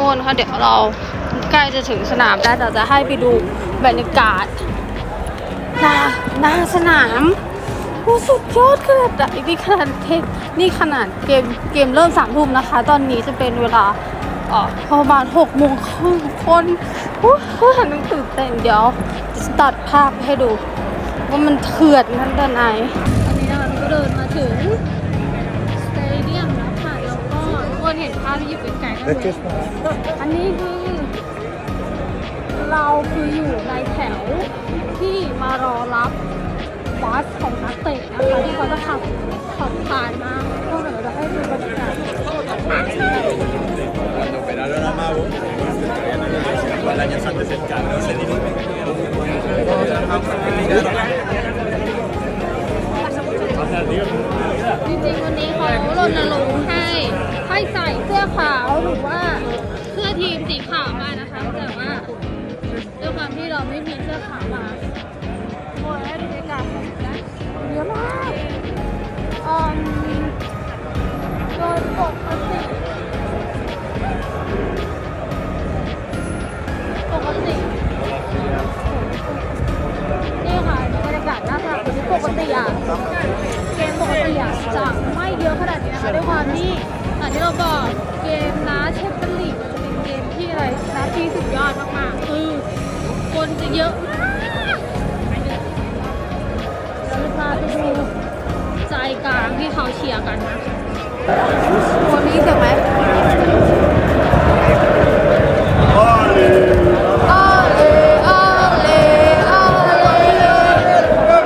คนคะเดี๋ยวเราใกล้จะถึงสนามแล้วเราจะให้ไปดูบรรยากาศหน้าหน้าสนามโอ้สุดยอดขนาดไหนนี่ขนาดเทปนี่ขนาดเกมเกมเริ่มสามทุ่มนะคะ ตอนนี้จะเป็นเวลาออประมาณหกโมงครึ่งคนโอ้โหหันงตื่นเต้นเดี๋ยวจะตัดภาพให้ดู ว่ามันเถื่อนขนาดไหนตอนนี้เราก็เดินมาถึง เห็นภาพที่อยู่ไกลๆนั่นเลยอันนี้คือ เราคืออยู่ในแถวที่มารอรับบัสของนักเตะนะคะที่เขาจะขับขับผ่านมาก็เดี๋ยวเราจะให้ดูบรรยากาศ ไม่มีเสื้อขาวมาโอ้ยบรรยากาศนะเยอะมากอืมโดยปกติปกตินี่ค่ะบรรยากาศน้าสนามวันนี้ปกติอะเกมปกติอะจะไม่เยอะขนาดนี้นะคะด้วยความที่อย่างที่เราบอก คนจะเยอะมากเราจะพาไปดูใจกลางที่เขาเชียร์กันนะคนนี้เสียงไหม Ole, ole, ole,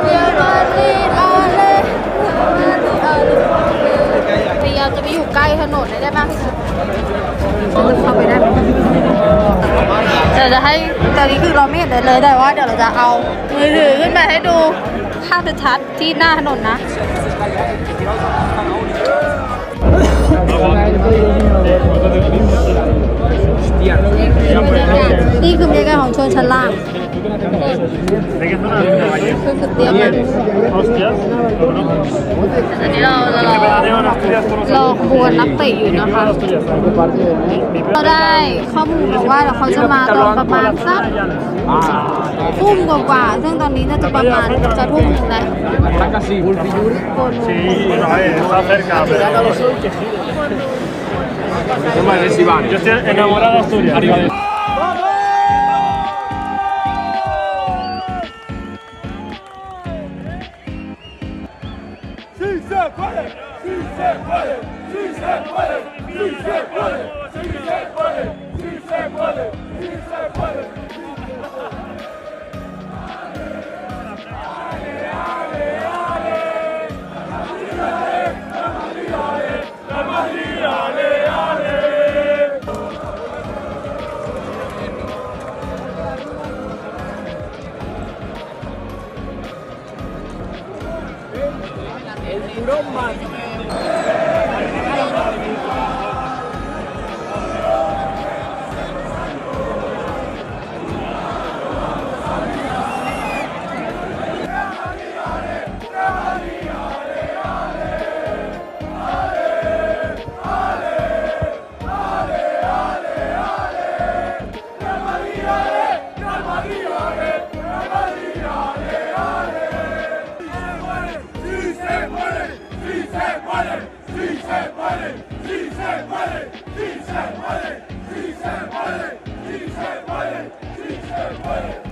Real Madrid, ole, Real Madrid, ole. พยายามจะไปอยู่ใกล้ถนนให้ได้มากที่สุดจะเข้าไปได้ไหมเดี๋ยวจะให้ต อนนี้คือเราไม่เห็นเลยเลยแต่ว่าเดี๋ยวเราจะเอามือถือขึ้นมาให้ดูภาพชัดที่หน้าถนนนะ รรยากาศของชั้นล่างคือสุดเตรียมมาก Hostias. อันนี้เราจะรอรอขบวนนักเตะอยู่นะคะ เราได้ข้อมูลมาว่าเขาจะมาตอนประมาณสักทุ่มกว่าๆซึ่งตอนนี้น่าจะประมาณจะทุ่มหนึ่งแล้ว Sí, bueno, eh, está cerca, pero... Yo estoy enamorado de Asturias. pode! Líder pode! Bayek! Yüksel Bayek! Yüksel Bayek! Yüksel Bayek!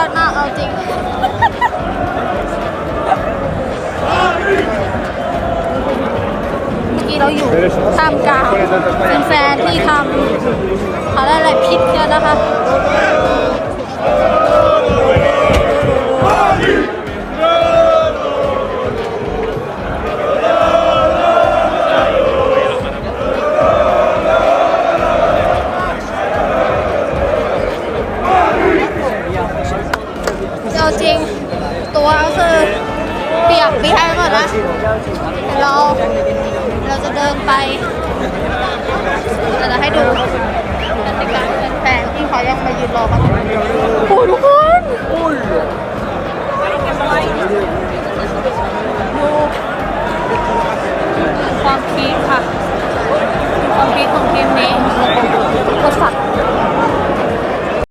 อดมากเอาจริง เมื่อกี้เราอยู่ท่ามกลางแฟนๆที่ทำเขาได้อะไรพิษเนี่ยนะคะ จริง ตัวก็คือเปียกปีให้หมดนะเราเราจะเดินไปเราจะให้ดูบรรยากาศแฟนที่เขายังมายืนรอกันโอ้ทุกคนดูความพีคค่ะ ความพีคของทีมนี้อุปสรรค